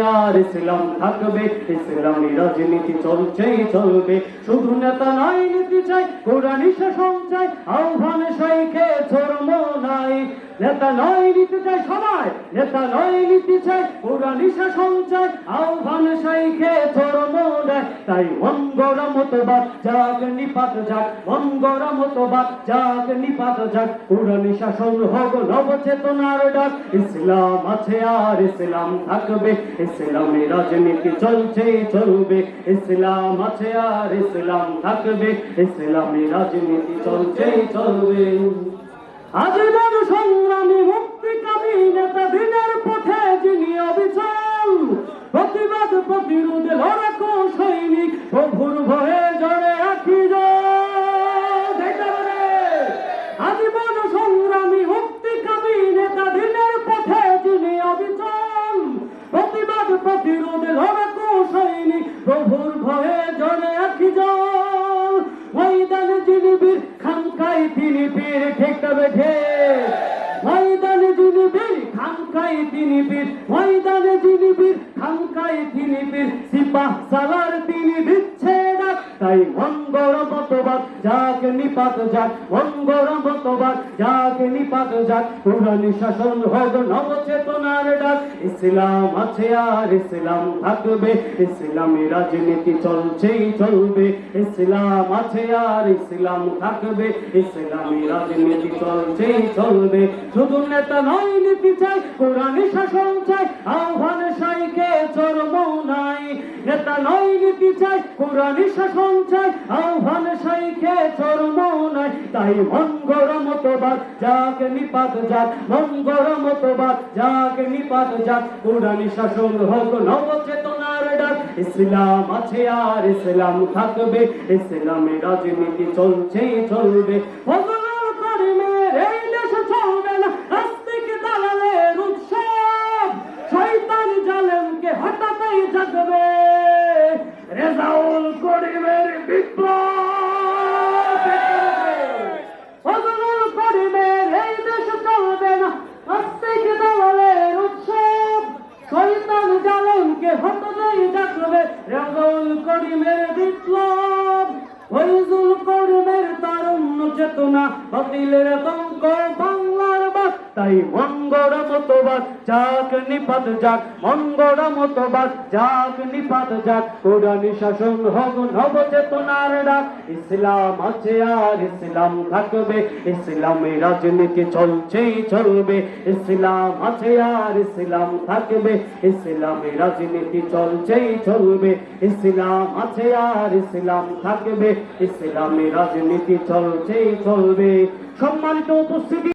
আর ইসলাম থাকবে, ইসলামী রাজনীতি চলছেই চলবে। শুধু নেতা নাই, নীতি চাই কোরআনই শাসন চাই, আহ্বান সাইকে ধর্ম নাই। নেতা নয় নীতি চাই, সবাই। নেতা নয় নীতি চাই কোরআনই শাসন চাই, আহ্বান সাইকে ধর্ম নাই। তাই মঙ্গল মতবাদ, যাক নিপাত যাক, মঙ্গল মতবাদ, যাক নিপাত যাক। কোরআনই শাসন হোক নবচেতনার ডাক। ইসলাম আছে আর ইসলাম থাকবে, ইসলামী রাজনীতি চলছে, চলবে। ইসলাম আছে আর ইসলাম থাকবে, ইসলামী রাজনীতি চলছে, চলবে। আজীবন সংগ্রামী প্রতিরোধে লড়াকো সৈনিক প্রভুর ভয়ে জলে আখি জল। ময়দানে যিনি বীর খানকাই তিনি বীর ঠিক বেঠে ময়দানে যিনি বীর খানকাই তিনি ময়দানে তিনি বীর সিপাহ সালার তিনি দিচ্ছে। তাই মঙ্গল মতবাদ যাক নিপাত যাক মঙ্গল মতবাদ যাক নিপাত যাক পুরানি শাসন হোক নবচেতনার ডাক। ইসলাম আছে আর ইসলাম থাকবে, ইসলামী রাজনীতি চলছেই চলবে। ইসলাম আছে আর ইসলাম থাকবে, ইসলামী রাজনীতি চলছেই চলবে। শুধু নেতা নয়, নীতি চাই কোরআনী শাসন চাই, আহ্বান সাইকে চরম নাই। নেতা নয় নীতি চাই, কোরআনী শাসন চাই, আহ্বান সাইকে চরম নাই। তাই মঙ্গল মতবাদ, যাক নিপাত যাক মঙ্গল মতবাদ, যাক নিপাত যাক কোরআনী শাসন হোক নবচেতনার ডাক, ইসলাম আছে আর ইসলাম থাকবে। ইসলামী রাজনীতি চলছেই চলবে। রেজাউল করিমের বিপ্লব। ফজলুল করিমের এই দেশে চলবে না। নাস্তিক দালালের উৎসব। শয়তান জালেমকে হঠাৎই জাগবে রেজাউল করিমের বিপ্লব। ফৈজুল করিমের তারুণ্য চেতনা বাতিলের তঙ্ক তাই মঙ্গল মতবাদ যাক, নিপাত যাক, মঙ্গল মতবাদ যাক, নিপাত যাক। কোরআনী শাসন হোক, নবচেতনার ডাক। ইসলাম আছে আর ইসলাম থাকবে, ইসলামী রাজনীতি চলছেই চলবে। ইসলাম আছে আর ইসলাম থাকবে, ইসলামী রাজনীতি চলছেই চলবে। ইসলাম আছে আর ইসলাম থাকবে, ইসলামী রাজনীতি চলছেই চলবে। সম্মানিত উপস্থিতি